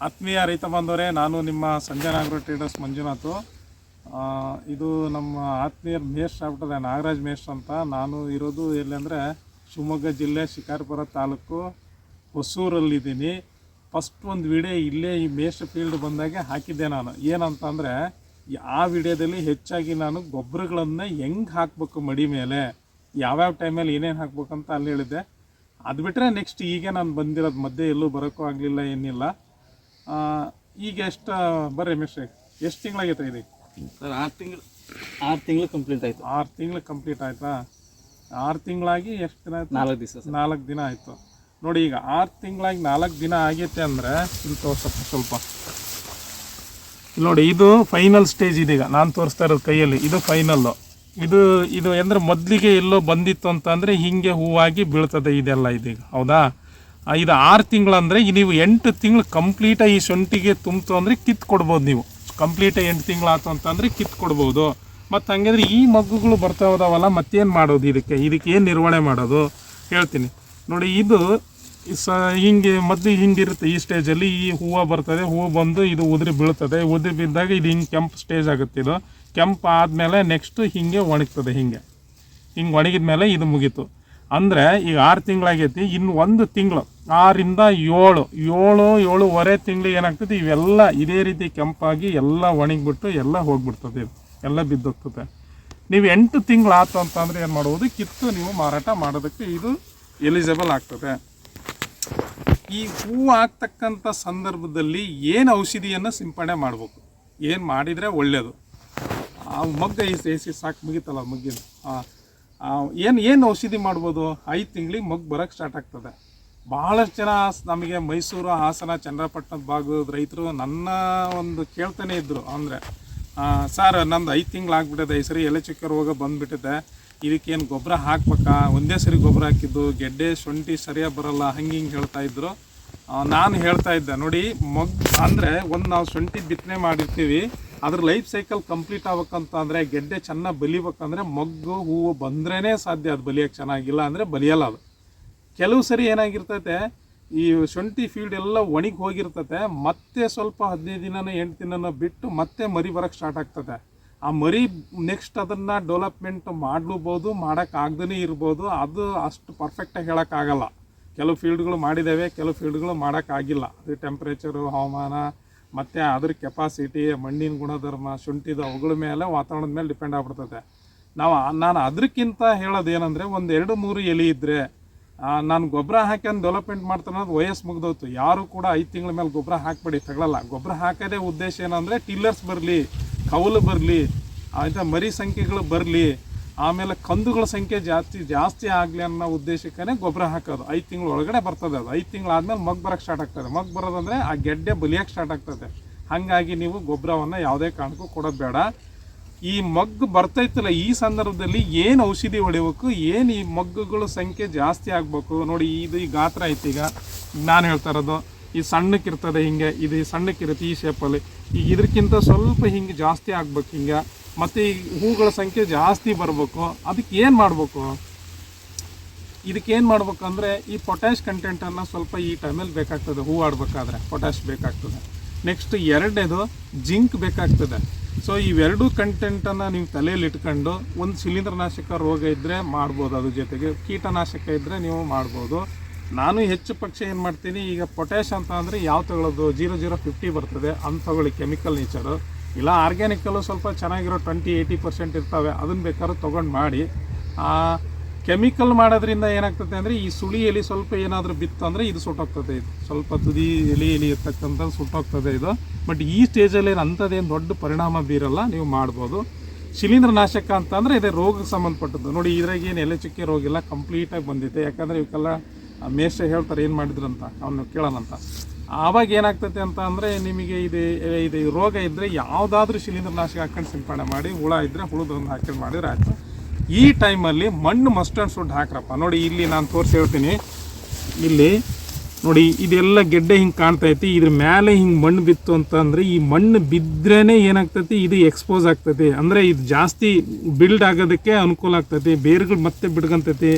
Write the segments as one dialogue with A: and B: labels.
A: ಆತ್ಮೀಯ ರೈತ ಬಾಂಧವರೇ ನಾನು ನಿಮ್ಮ ಸಂಜಯ್ ನಾಗರ ಟ್ರೇಡರ್ಸ್ ಮಂಜುನಾಥ್. ಇದು ನಮ್ಮ ಆತ್ಮೀಯ ಮೇಷ್ಟ್ರ ಆಗ್ಬಿಟ್ಟದೆ ನಾಗರಾಜ್ ಮೇಷ್ಟ್ರ ಅಂತ. ನಾನು ಇರೋದು ಎಲ್ಲಿ ಅಂದರೆ ಶಿವಮೊಗ್ಗ ಜಿಲ್ಲೆ ಶಿಕಾರಿಪುರ ತಾಲೂಕು ಹೊಸೂರಲ್ಲಿದ್ದೀನಿ. ಫಸ್ಟ್ ಒಂದು ವಿಡಿಯೋ ಇಲ್ಲೇ ಈ ಮೇಷ್ಟ್ರ ಫೀಲ್ಡ್ ಬಂದಾಗೆ ಹಾಕಿದ್ದೆ ನಾನು. ಏನಂತಂದರೆ, ಆ ವಿಡಿಯೋದಲ್ಲಿ ಹೆಚ್ಚಾಗಿ ನಾನು ಗೊಬ್ಬರಗಳನ್ನು ಹೆಂಗೆ ಹಾಕಬೇಕು ಮಡಿ ಮೇಲೆ, ಯಾವ್ಯಾವ ಟೈಮಲ್ಲಿ ಏನೇನು ಹಾಕ್ಬೇಕಂತ ಅಲ್ಲಿ ಹೇಳಿದ್ದೆ. ಅದು ಬಿಟ್ಟರೆ ನೆಕ್ಸ್ಟ್ ಈಗ ನಾನು ಬಂದಿರೋದು ಮಧ್ಯೆ ಎಲ್ಲೂ ಬರೋಕ್ಕೂ ಆಗಲಿಲ್ಲ, ಏನಿಲ್ಲ. ಈಗ ಎಷ್ಟು ಬರ್ರಿ ಮಿಸ್ಟ್ರಿ ಎಷ್ಟು ತಿಂಗಳಾಗೈತೆ ಇದು?
B: ಸರ್ ಆರು ತಿಂಗಳು ಆರು ತಿಂಗಳು ಕಂಪ್ಲೀಟ್ ಆಯಿತು.
A: ಆರು ತಿಂಗಳು ಕಂಪ್ಲೀಟ್ ಆಯಿತಾ? ಆರು ತಿಂಗಳಾಗಿ ಎಷ್ಟು ದಿನ ಆಯ್ತು?
B: ನಾಲ್ಕು ದಿವಸ
A: ನಾಲ್ಕು ದಿನ ಆಯಿತು. ನೋಡಿ ಈಗ ಆರು ತಿಂಗಳಾಗಿ ನಾಲ್ಕು ದಿನ ಆಗೈತೆ ಅಂದರೆ ಇಲ್ಲಿ ತೋರ್ಸಪ್ಪ ಸ್ವಲ್ಪ. ನೋಡಿ ಇದು ಫೈನಲ್ ಸ್ಟೇಜ್ ಇದೀಗ. ನಾನು ತೋರಿಸ್ತಾ ಇರೋದು ಕೈಯಲ್ಲಿ. ಇದು ಫೈನಲ್ಲು ಇದು ಇದು ಅಂದ್ರೆ ಮೊದಲಿಗೆ ಎಲ್ಲೋ ಬಂದಿತ್ತು ಅಂತಂದರೆ ಹೀಗೆ ಹೂವಾಗಿ ಬೀಳ್ತದೆ ಇದೆಲ್ಲ ಇದೀಗ. ಹೌದಾ? ಇದು ಆರು ತಿಂಗಳಂದರೆ ನೀವು ಎಂಟು ತಿಂಗಳು ಕಂಪ್ಲೀಟಾಗಿ ಈ ಶುಂಠಿಗೆ ತುಂಬಿತು ಅಂದರೆ ಕಿತ್ತು ಕೊಡ್ಬೋದು ನೀವು. ಕಂಪ್ಲೀಟಾಗಿ ಎಂಟು ತಿಂಗಳಾಯ್ತು ಅಂತಂದರೆ ಕಿತ್ತು ಕೊಡ್ಬೋದು. ಮತ್ತು ಹಂಗಾದ್ರೆ ಈ ಮಗ್ಗುಗಳು ಬರ್ತಾ ಹೋದಾವಲ್ಲ, ಮತ್ತೇನು ಮಾಡೋದು ಇದಕ್ಕೆ? ಇದಕ್ಕೆ ಏನು ನಿರ್ವಹಣೆ ಮಾಡೋದು? ಹೇಳ್ತೀನಿ. ನೋಡಿ, ಇದು ಸ ಹಿಂಗೆ ಮದ್ದು ಹಿಂಗಿರುತ್ತೆ ಈ ಸ್ಟೇಜಲ್ಲಿ ಈ ಹೂವು ಬರ್ತದೆ, ಹೂವು ಬಂದು ಇದು ಉದುರಿ ಬೀಳ್ತದೆ. ಉದುರಿ ಬಿದ್ದಾಗ ಇದು ಹಿಂಗೆ ಕೆಂಪು ಸ್ಟೇಜ್ ಆಗುತ್ತೆ ಇದು. ಕೆಂಪು ಆದಮೇಲೆ ನೆಕ್ಸ್ಟು ಹಿಂಗೆ ಒಣಗ್ತದೆ ಹಿಂಗೆ. ಹಿಂಗೆ ಒಣಗಿದ ಮೇಲೆ ಇದು ಮುಗೀತು. ಅಂದರೆ ಈಗ ಆರು ತಿಂಗಳಾಗೈತಿ, ಇನ್ನು ಒಂದು ತಿಂಗಳು, ಆರಿಂದ ಏಳು ಏಳು, ಏಳುವರೆ ತಿಂಗಳು ಏನಾಗ್ತದೆ ಇವೆಲ್ಲ ಇದೇ ರೀತಿ ಕೆಂಪಾಗಿ ಎಲ್ಲ ಒಣಗಿಬಿಟ್ಟು ಎಲ್ಲ ಹೋಗ್ಬಿಡ್ತದೆ ಇದು, ಎಲ್ಲ ಬಿದ್ದೋಗ್ತದೆ. ನೀವು ಎಂಟು ತಿಂಗಳಾಯ್ತು ಅಂತಂದರೆ ಏನು ಮಾಡ್ಬೋದು ಕಿತ್ತು ನೀವು ಮಾರಾಟ ಮಾಡೋದಕ್ಕೆ ಇದು ಎಲಿಜಿಬಲ್ ಆಗ್ತದೆ. ಈ ಹೂವು ಆಗ್ತಕ್ಕಂಥ ಸಂದರ್ಭದಲ್ಲಿ ಏನು ಔಷಧಿಯನ್ನು ಸಿಂಪಡಣೆ ಮಾಡಬೇಕು? ಏನು ಮಾಡಿದರೆ ಒಳ್ಳೆಯದು ಆ ಮಗ್ಗ ಈ ಸಾಕು ಮುಗೀತಲ್ಲ ಮಗ್ಗಿನ ಏನು ಏನು ಔಷಧಿ ಮಾಡ್ಬೋದು? ಐದು ತಿಂಗಳಿಗೆ ಮಗ್ಗು ಬರೋಕ್ಕೆ ಸ್ಟಾರ್ಟ್ ಆಗ್ತದೆ. ಭಾಳಷ್ಟು ಜನ ನಮಗೆ ಮೈಸೂರು ಹಾಸನ ಚಂದ್ರಪಟ್ಟಣದ ಭಾಗದ ರೈತರು ನನ್ನ ಒಂದು ಕೇಳ್ತಾನೆ ಇದ್ದರು ಅಂದರೆ ಸರ್ ನಂದು ಐದು ತಿಂಗಳು ಆಗ್ಬಿಟ್ಟಿದೆ. ಈ ಸರಿ ಎಲೆ ಚುಕ್ಕ ರೋಗ ಬಂದುಬಿಟ್ಟಿದೆ. ಇದಕ್ಕೇನು ಗೊಬ್ಬರ ಹಾಕ್ಬೇಕಾ? ಒಂದೇ ಸರಿ ಗೊಬ್ಬರ ಹಾಕಿದ್ದು, ಗೆಡ್ಡೆ, ಶುಂಠಿ ಸರಿಯಾಗಿ ಬರಲ್ಲ, ಹಂಗೆ ಹಿಂಗೆ ಹೇಳ್ತಾ ಇದ್ದರು ನಾನು ಹೇಳ್ತಾ ಇದ್ದೆ, ನೋಡಿ, ಮಗ್ ಅಂದರೆ ಒಂದು ನಾವು ಶುಂಠಿ ಬಿತ್ತನೆ ಮಾಡಿರ್ತೀವಿ. ಅದ್ರ ಲೈಫ್ ಸೈಕಲ್ ಕಂಪ್ಲೀಟ್ ಆಗ್ಬೇಕಂತ ಅಂದರೆ ಗೆಡ್ಡೆ ಚೆನ್ನಾಗಿ ಬಲಿಬೇಕಂದ್ರೆ ಮೊಗ್ಗು, ಹೂವು ಬಂದ್ರೇ ಸಾಧ್ಯ ಅದು ಬಲಿಯೋಕ್ಕೆ ಚೆನ್ನಾಗಿಲ್ಲ ಅಂದರೆ ಬಲಿಯಲ್ಲ ಅದು. ಕೆಲವು ಸರಿ ಏನಾಗಿರ್ತೈತೆ, ಈ ಶುಂಠಿ ಫೀಲ್ಡ್ ಎಲ್ಲ ಒಣಗಿ ಹೋಗಿರ್ತತೆ, ಮತ್ತೆ ಸ್ವಲ್ಪ ಹದಿನೈದು ದಿನನೋ ಎಂಟು ದಿನನೋ ಬಿಟ್ಟು ಮತ್ತೆ ಮರಿ ಬರೋಕ್ಕೆ ಸ್ಟಾರ್ಟ್ ಆಗ್ತದೆ ಆ ಮರಿ ನೆಕ್ಸ್ಟ್ ಅದನ್ನು ಡೆವಲಪ್ಮೆಂಟ್ ಮಾಡಲೂಬೋದು ಮಾಡೋಕ್ಕಾಗ್ದೇ ಇರ್ಬೋದು, ಅದು ಅಷ್ಟು ಪರ್ಫೆಕ್ಟಾಗಿ ಹೇಳೋಕ್ಕಾಗಲ್ಲ ಕೆಲವು ಫೀಲ್ಡ್ಗಳು ಮಾಡಿದ್ದೇವೆ, ಕೆಲವು ಫೀಲ್ಡ್ಗಳು ಮಾಡೋಕ್ಕಾಗಿಲ್ಲ ಅದು ಟೆಂಪ್ರೇಚರು ಹವಾಮಾನ ಮತ್ತು ಅದ್ರ ಕೆಪಾಸಿಟಿ ಮಣ್ಣಿನ ಗುಣಧರ್ಮ, ಶುಂಠಿದ ಅವುಗಳ ಮೇಲೆ ವಾತಾವರಣದ ಮೇಲೆ ಡಿಪೆಂಡ್ ಆಗ್ಬಿಡ್ತದೆ ನಾವು ನಾನು ಅದಕ್ಕಿಂತ ಹೇಳೋದು ಏನಂದರೆ ಒಂದು ಎರಡು ಮೂರು ಎಲೆ ಇದ್ದರೆ ನಾನು ಗೊಬ್ಬರ ಹಾಕ್ಯಂದು ಡೆವಲಪ್ಮೆಂಟ್ ಮಾಡ್ತಾನೆ ಅನ್ನೋದು ವಯಸ್ಸು ಮುಗ್ದೋಯ್ತು. ಯಾರು ಕೂಡ ಐದು ತಿಂಗಳ ಮೇಲೆ ಗೊಬ್ಬರ ಹಾಕ್ಬೇಡಿ ತಗೊಳ್ಳಲ್ಲ ಗೊಬ್ಬರ ಹಾಕೋದೇ ಉದ್ದೇಶ ಏನಂದರೆ ಟಿಲ್ಲರ್ಸ್ ಬರಲಿ, ಕೌಲು ಬರಲಿ ಆಯ್ತಾ ಮರಿ ಸಂಖ್ಯೆಗಳು ಬರಲಿ ಆಮೇಲೆ ಕಂದುಗಳ ಸಂಖ್ಯೆ ಜಾಸ್ತಿ ಜಾಸ್ತಿ ಆಗಲಿ ಅನ್ನೋ ಉದ್ದೇಶಕ್ಕೇ ಗೊಬ್ಬರ ಹಾಕೋದು. ಐದು ತಿಂಗಳು ಒಳಗಡೆ ಬರ್ತದೆ ಅದು. ಐದು ಆದಮೇಲೆ ಮಗ್ ಬರೋಕ್ಕೆ ಸ್ಟಾರ್ಟ್ ಆಗ್ತದೆ. ಮಗ್ ಬರೋದಂದರೆ ಆ ಗೆಡ್ಡೆ ಬಲಿಯೋಕ್ಕೆ ಸ್ಟಾರ್ಟ್ ಆಗ್ತದೆ. ಹಾಗಾಗಿ ನೀವು ಗೊಬ್ಬರವನ್ನು ಯಾವುದೇ ಕಾರಣಕ್ಕೂ ಕೊಡೋದು ಬೇಡ. ಈ ಮಗ್ಗು ಬರ್ತೈತಲ್ಲ, ಈ ಸಂದರ್ಭದಲ್ಲಿ ಏನು ಔಷಧಿ ಹೊಡಿಬೇಕು, ಏನು ಈ ಮಗ್ಗುಗಳ ಸಂಖ್ಯೆ ಜಾಸ್ತಿ ಆಗಬೇಕು? ನೋಡಿ, ಇದು ಈ ಗಾತ್ರ ಐತಿ ಈಗ. ನಾನು ಹೇಳ್ತಾ ಇರೋದು ಈ ಸಣ್ಣಕ್ಕಿರ್ತದೆ ಹಿಂಗೆ, ಇದು ಸಣ್ಣಕ್ಕಿರುತ್ತೆ ಈ ಶೇಪಲ್ಲಿ ಈಗ ಇದಕ್ಕಿಂತ ಸ್ವಲ್ಪ ಹಿಂಗೆ ಜಾಸ್ತಿ ಆಗ್ಬೇಕು ಹಿಂಗೆ. ಮತ್ತು ಈ ಹೂಗಳ ಸಂಖ್ಯೆ ಜಾಸ್ತಿ ಬರಬೇಕು. ಅದಕ್ಕೆ ಏನು ಮಾಡಬೇಕು? ಇದಕ್ಕೆ ಏನು ಮಾಡ್ಬೇಕಂದ್ರೆ ಈ ಪೊಟ್ಯಾಶ್ ಕಂಟೆಂಟನ್ನು ಸ್ವಲ್ಪ ಈ ಟೈಮಲ್ಲಿ ಬೇಕಾಗ್ತದೆ. ಹೂ ಆಡಬೇಕಾದ್ರೆ ಪೊಟ್ಯಾಶ್ ಬೇಕಾಗ್ತದೆ. ನೆಕ್ಸ್ಟ್ ಎರಡನೇದು ಜಿಂಕ್ ಬೇಕಾಗ್ತದೆ. ಸೊ ಇವೆರಡೂ ಕಂಟೆಂಟನ್ನು ನೀವು ತಲೆಯಲ್ಲಿ ಇಟ್ಕೊಂಡು ಒಂದು ಶಿಲೀಂಧ್ರನಾಶಕ ರೋಗ ಇದ್ದರೆ ಮಾಡ್ಬೋದು ಅದ್ರ ಜೊತೆಗೆ ಕೀಟನಾಶಕ ಇದ್ದರೆ ನೀವು ಮಾಡ್ಬೋದು. ನಾನು ಹೆಚ್ಚು ಪಕ್ಷ ಏನು ಮಾಡ್ತೀನಿ, ಈಗ ಪೊಟ್ಯಾಶ್ ಅಂತ ಅಂದರೆ ಯಾವ ತಗೊಳ್ಳೋದು? ಜೀರೋ ಜೀರೋ ಫಿಫ್ಟಿ ಬರ್ತದೆ ಅಂತ ತಗೊಳ್ಳಿ ಕೆಮಿಕಲ್ ನೇಚರು. ಇಲ್ಲ, ಆರ್ಗ್ಯಾನಿಕಲ್ಲು ಸ್ವಲ್ಪ ಚೆನ್ನಾಗಿರೋ ಟ್ವೆಂಟಿ, ಏಯ್ಟಿ ಪರ್ಸೆಂಟ್ ಇರ್ತವೆ ಅದನ್ನು ಬೇಕಾದ್ರೂ ತೊಗೊಂಡು ಮಾಡಿ. ಕೆಮಿಕಲ್ ಮಾಡೋದ್ರಿಂದ ಏನಾಗ್ತದೆ ಅಂದರೆ, ಈ ಸುಳಿ ಎಲೆ ಸ್ವಲ್ಪ ಏನಾದರೂ ಬಿತ್ತು ಅಂದರೆ ಇದು ಸುಟ್ಟೋಗ್ತದೆ ಇದು. ಸ್ವಲ್ಪ ತುದಿ ಎಲೆ ಎಲೆ ಇರ್ತಕ್ಕಂಥ ಸುಟ್ಟೋಗ್ತದೆ ಇದು. ಬಟ್ ಈ ಸ್ಟೇಜಲ್ಲಿ ಏನು ಅಂಥದ್ದೇನು ದೊಡ್ಡ ಪರಿಣಾಮ ಬೀರಲ್ಲ, ನೀವು ಮಾಡ್ಬೋದು. ಶಿಲೀಂಧ್ರನಾಶಕ ಅಂತಂದರೆ ಇದೇ ರೋಗಕ್ಕೆ ಸಂಬಂಧಪಟ್ಟದ್ದು. ನೋಡಿ ಇದ್ರಾಗ ಏನು ಎಲೆ ಚುಕ್ಕೆ ರೋಗ ಎಲ್ಲ ಕಂಪ್ಲೀಟಾಗಿ ಬಂದಿದೆ. ಯಾಕಂದರೆ ಇವಕ್ಕೆಲ್ಲ ಮೇಷ ಹೇಳ್ತಾರೆ, ಏನು ಮಾಡಿದ್ರು ಅಂತ ಅವನು ಕೇಳೋಣಂತ. ಆವಾಗ ಏನಾಗ್ತೈತೆ ಅಂತ ಅಂದರೆ, ನಿಮಗೆ ಇದು ಇದು ರೋಗ ಇದ್ದರೆ ಯಾವುದಾದ್ರೂ ಶಿಲೀಂಧ್ರನಾಶಕ ಹಾಕೊಂಡು ಸಿಂಪಡಣೆ ಮಾಡಿ, ಹುಳ ಇದ್ದರೆ ಹುಳದೊಂದು ಹಾಕೊಂಡು ಮಾಡಿದ್ರೆ ಆಯಿತು. ಈ ಟೈಮಲ್ಲಿ ಮಣ್ಣು ಮಸ್ಟರ್ಡ್ ಸುಡ್ ಹಾಕ್ರಪ್ಪ. ನೋಡಿ, ಇಲ್ಲಿ ನಾನು ತೋರಿಸಿ ಹೇಳ್ತೀನಿ. ಇಲ್ಲಿ ನೋಡಿ, ಇದೆಲ್ಲ ಗೆಡ್ಡೆ ಹಿಂಗೆ ಕಾಣ್ತೈತಿ. ಇದ್ರ ಮೇಲೆ ಹಿಂಗೆ ಮಣ್ಣು ಬಿತ್ತು ಅಂತಂದರೆ, ಈ ಮಣ್ಣು ಬಿದ್ರೇ ಏನಾಗ್ತೈತಿ? ಇದು ಎಕ್ಸ್ಪೋಸ್ ಆಗ್ತೈತಿ. ಅಂದರೆ ಇದು ಜಾಸ್ತಿ ಬಿಲ್ಡ್ ಆಗೋದಕ್ಕೆ ಅನುಕೂಲ ಆಗ್ತೈತಿ. ಬೇರುಗಳು ಮತ್ತೆ ಬಿಡ್ಕೊಂತೈತಿ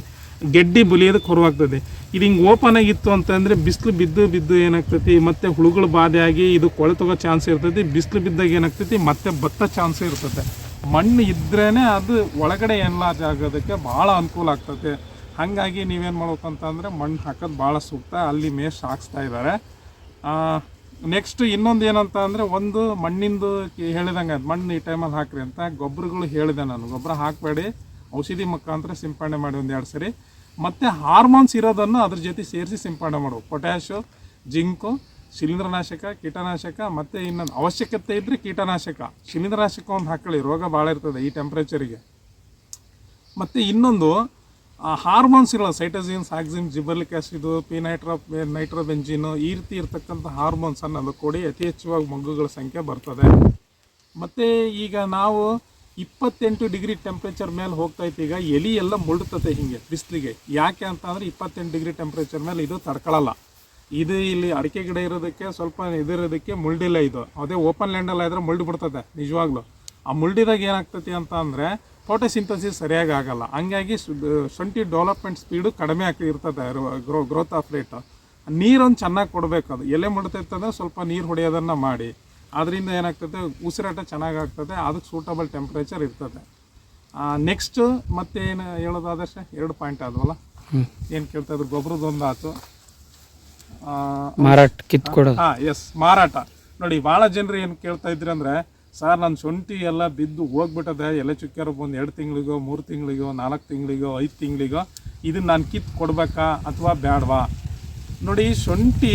A: ಗೆಡ್ಡೆ ಬಲಿಯೋದಕ್ಕೆ ಹೊರವಾಗ್ತದೆ ಇದು ಹಿಂಗೆ ಓಪನ್ ಆಗಿತ್ತು ಅಂತಂದರೆ ಬಿಸಿಲು ಬಿದ್ದು ಬಿದ್ದು ಏನಾಗ್ತೈತಿ, ಮತ್ತು ಹುಳುಗಳು ಬಾಧೆ ಆಗಿ ಇದು ಕೊಳೆ ತಗೋ ಚಾನ್ಸ್ ಇರ್ತೈತಿ, ಬಿಸಿಲು ಬಿದ್ದಾಗ ಏನಾಗ್ತೈತಿ, ಮತ್ತೆ ಭತ್ತ ಚಾನ್ಸ್ ಇರ್ತೈತೆ. ಮಣ್ಣು ಇದ್ರೇ ಅದು ಒಳಗಡೆ ಎಲ್ಲ ಆಗೋದಕ್ಕೆ ಭಾಳ ಅನುಕೂಲ ಆಗ್ತೈತೆ. ಹಾಗಾಗಿ ನೀವೇನು ಮಾಡ್ಬೇಕು ಅಂತಂದರೆ ಮಣ್ಣು ಹಾಕೋದು ಭಾಳ ಸೂಕ್ತ, ಅಲ್ಲಿ ಮೇಸ್ ಹಾಕ್ಸ್ತಾ ಇದ್ದಾರೆ ನೆಕ್ಸ್ಟ್ ಇನ್ನೊಂದು ಏನಂತ ಅಂದರೆ ಒಂದು ಮಣ್ಣಿಂದು ಹೇಳಿದಂಗೆ ಅದು, ಮಣ್ಣು ಈ ಟೈಮಲ್ಲಿ ಹಾಕ್ರಿ ಅಂತ ಗೊಬ್ಬರಗಳು ಹೇಳಿದೆ ನಾನು. ಗೊಬ್ಬರ ಹಾಕಬೇಡಿ, ಔಷಧಿ ಮುಖಾಂತರ ಸಿಂಪಡಣೆ ಮಾಡಿ ಒಂದು ಎರಡು ಸರಿ. ಮತ್ತು ಹಾರ್ಮೋನ್ಸ್ ಇರೋದನ್ನು ಅದ್ರ ಜೊತೆ ಸೇರಿಸಿ ಸಿಂಪಡಣೆ ಮಾಡು ಪೊಟ್ಯಾಶು ಜಿಂಕು, ಶಿಲೀಂಧ್ರನಾಶಕ, ಕೀಟನಾಶಕ ಮತ್ತು ಇನ್ನೊಂದು ಅವಶ್ಯಕತೆ ಇದ್ದರೆ ಕೀಟನಾಶಕ. ಶಿಲೀಂಧ್ರನಾಶಕ ಒಂದು ಹಾಕೊಳ್ಳಿ, ರೋಗ ಭಾಳ ಇರ್ತದೆ ಈ ಟೆಂಪ್ರೇಚರಿಗೆ ಮತ್ತು ಇನ್ನೊಂದು ಹಾರ್ಮೋನ್ಸ್ ಇರೋ ಸೈಟೋಸಿನ್ ಸಾಕ್ಸಿನ್, ಜಿಬರ್ಲಿಕ್ ಆಸಿಡು ಪಿನೈಟ್ರೋ ನೈಟ್ರೋಬೆಂಜಿನು ಈ ರೀತಿ ಇರ್ತಕ್ಕಂಥ ಹಾರ್ಮೋನ್ಸ್ ಅನ್ನೋದು ಕೊಡಿ ಅತಿ ಹೆಚ್ಚುವಾಗಿ ಮಗ್ಗುಗಳ ಸಂಖ್ಯೆ ಬರ್ತದೆ. ಮತ್ತು ಈಗ ನಾವು ಇಪ್ಪತ್ತೆಂಟು ಡಿಗ್ರಿ ಟೆಂಪ್ರೇಚರ್ ಮೇಲೆ ಹೋಗ್ತಾ ಇತ್ತು. ಈಗ ಎಲಿ ಎಲ್ಲ ಮುಳ್ಳುತ್ತದೆ ಹಿಂಗೆ, ಬಿಸಿಲಿಗೆ. ಯಾಕೆ ಅಂತ ಅಂದರೆ ಇಪ್ಪತ್ತೆಂಟು ಡಿಗ್ರಿ ಟೆಂಪ್ರೇಚರ್ ಮೇಲೆ ಇದು ತಡ್ಕೊಳ್ಳಲ್ಲ ಇದು ಇಲ್ಲಿ ಅಡಿಕೆ ಗಿಡ ಇರೋದಕ್ಕೆ ಸ್ವಲ್ಪ ಇದಿರೋದಕ್ಕೆ ಮುಳ್ಳಿಲ್ಲ ಇದು. ಅದೇ ಓಪನ್ ಲ್ಯಾಂಡಲ್ಲಿ ಆದ್ರೆ ಮುಳ್ಳು ಬಿಡ್ತದೆ ನಿಜವಾಗ್ಲೂ. ಆ ಮುಳ್ಳಿದಾಗ ಏನಾಗ್ತತಿ ಅಂತ ಅಂದರೆ ಫೋಟೋಸಿಂಥಸಿಸ್ ಸರಿಯಾಗಿ ಆಗಲ್ಲ. ಹಂಗಾಗಿ ಶುಂಠಿ ಡೆವಲಪ್ಮೆಂಟ್ ಸ್ಪೀಡು ಕಡಿಮೆ ಆಗ್ತಿರ್ತದೆ ಗ್ರೋ ಗ್ರೋತ್ ಆಫ್ ರೇಟ್ ನೀರೊಂದು ಚೆನ್ನಾಗಿ ಕೊಡಬೇಕು ಅದು. ಎಲೆ ಮುಡ್ತೈತಂದ್ರೆ ಸ್ವಲ್ಪ ನೀರು ಹೊಡೆಯೋದನ್ನು ಮಾಡಿ. ಅದರಿಂದ ಏನಾಗ್ತದೆ? ಉಸಿರಾಟ ಚೆನ್ನಾಗಿ ಆಗ್ತದೆ ಅದಕ್ಕೆ ಸೂಟಬಲ್ ಟೆಂಪ್ರೇಚರ್ ಇರ್ತದೆ. ನೆಕ್ಸ್ಟ್ ಮತ್ತೆ ಏನು ಹೇಳೋದಾದಷ್ಟೇ ಎರಡು ಪಾಯಿಂಟ್ ಆದವಲ್ಲ? ಏನು ಕೇಳ್ತಾ ಇದ್ರು? ಗೊಬ್ಬರದೊಂದು ಆಯ್ತು
C: ಮಾರಾಟ ಕಿತ್ಕೊಡೋದು
A: ಹಾಂ ಎಸ್ ಮಾರಾಟ. ನೋಡಿ ಭಾಳ ಜನರು ಏನು ಕೇಳ್ತಾ ಇದ್ರಿ ಅಂದರೆ ಸರ್ ನನ್ನ ಶುಂಠಿ ಎಲ್ಲ ಬಿದ್ದು ಹೋಗ್ಬಿಟ್ಟದೆ. ಎಲೆ ಚುಕ್ಕಾರ ಒಂದು ಎರಡು ತಿಂಗಳಿಗೋ ಮೂರು ತಿಂಗಳಿಗೋ ನಾಲ್ಕು ತಿಂಗಳಿಗೋ ಐದು ತಿಂಗಳಿಗೋ ಇದನ್ನು ನಾನು ಕಿತ್ತು ಕೊಡಬೇಕಾ ಅಥವಾ ಬೇಡವಾ ನೋಡಿ ಶುಂಠಿ